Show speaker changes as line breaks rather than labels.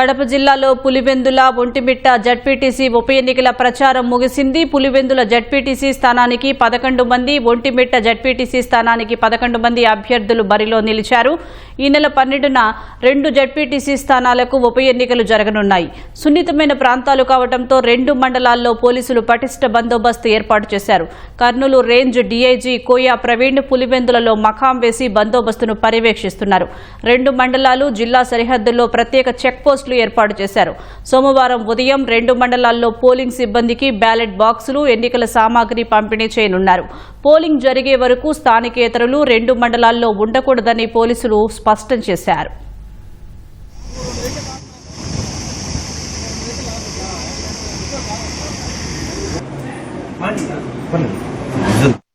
కడప జిల్లాలో పులివెందుల ఒంటిమిట్ట జడ్పీటీసీ ఉప ఎన్నికల ప్రచారం ముగిసింది. పులివెందుల జడ్పీటీసీ స్థానానికి పదకొండు మంది ఒంటిమిట్ట జడ్పీటీసీ స్థానానికి పదకొండు మంది అభ్యర్థులు బరిలో నిలిచారు. ఈ నెల పన్నెండున రెండు జడ్పీటీసీ స్థానాలకు ఉప ఎన్నికలు జరగనున్నాయి. సున్నితమైన ప్రాంతాలు కావడంతో రెండు మండలాల్లో పోలీసులు పటిష్ట బందోబస్తు ఏర్పాటు చేశారు. కర్నూలు రేంజ్ డీఐజీ కోయా ప్రవీణ్ పులివెందులలో మకాం వేసి బందోబస్తును పర్యవేక్షిస్తున్నారు. రెండు మండలాలు జిల్లా సరిహద్దుల్లో ప్రత్యేక చెక్ పోస్టులు ఏర్పాటు చేశారు. సోమవారం ఉదయం రెండు మండలాల్లో పోలింగ్ సిబ్బందికి బ్యాలెట్ బాక్సులు ఎన్నికల సామాగ్రి పంపిణీ చేయనున్నారు. పోలింగ్ జరిగే వరకు స్థానికేతరులు రెండు మండలాల్లో ఉండకూడదని పోలీసులు స్పష్టం చేశారు.
పర్లేదు